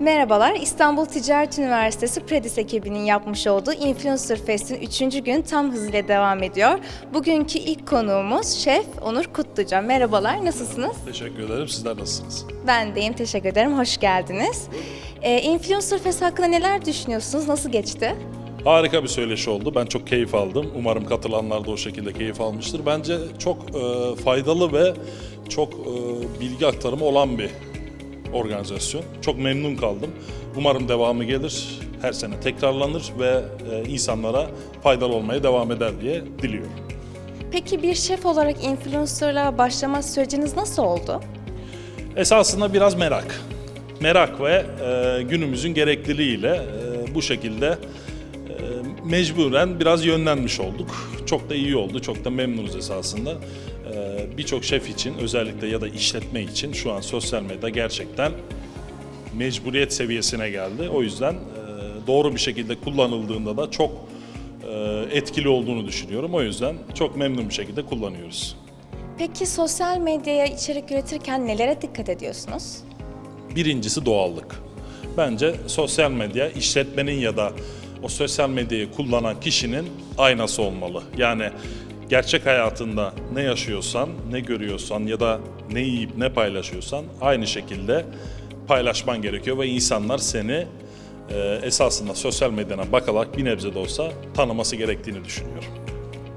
Merhabalar, İstanbul Ticaret Üniversitesi Predis ekibinin yapmış olduğu Influencer Fest'in 3. gün tam hızıyla devam ediyor. Bugünkü ilk konuğumuz Şef Onur Kutluca. Merhabalar, nasılsınız? Teşekkür ederim. Sizler nasılsınız? Ben deyim, teşekkür ederim. Hoş geldiniz. Ee, Influencer Fest hakkında neler düşünüyorsunuz? Nasıl geçti? Harika bir söyleşi oldu. Ben çok keyif aldım. Umarım katılanlar da o şekilde keyif almıştır. Bence çok e, faydalı ve çok e, bilgi aktarımı olan bir organizasyon. Çok memnun kaldım. Umarım devamı gelir. Her sene tekrarlanır ve e, insanlara faydalı olmaya devam eder diye diliyorum. Peki bir şef olarak influencerlığa başlama süreciniz nasıl oldu? Esasında biraz merak. Merak ve e, günümüzün gerekliliğiyle e, bu şekilde mecburen biraz yönlenmiş olduk. Çok da iyi oldu, çok da memnunuz esasında. E, Birçok şef için özellikle ya da işletme için şu an sosyal medya gerçekten mecburiyet seviyesine geldi. O yüzden e, doğru bir şekilde kullanıldığında da çok e, etkili olduğunu düşünüyorum. O yüzden çok memnun bir şekilde kullanıyoruz. Peki sosyal medyaya içerik üretirken nelere dikkat ediyorsunuz? Birincisi doğallık. Bence sosyal medya işletmenin ya da o sosyal medyayı kullanan kişinin aynası olmalı. Yani gerçek hayatında ne yaşıyorsan, ne görüyorsan ya da ne yiyip ne paylaşıyorsan aynı şekilde paylaşman gerekiyor ve insanlar seni e, esasında sosyal medyana bakarak bir nebze de olsa tanıması gerektiğini düşünüyorum.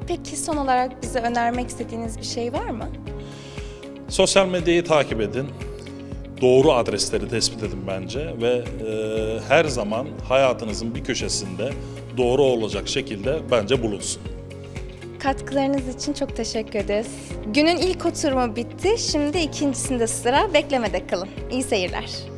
Peki son olarak bize önermek istediğiniz bir şey var mı? Sosyal medyayı takip edin. Doğru adresleri tespit edin bence ve e, her zaman hayatınızın bir köşesinde doğru olacak şekilde bence bulunsun. Katkılarınız için çok teşekkür ederiz. Günün ilk oturumu bitti. Şimdi ikincisinde sıra beklemede kalın. İyi seyirler.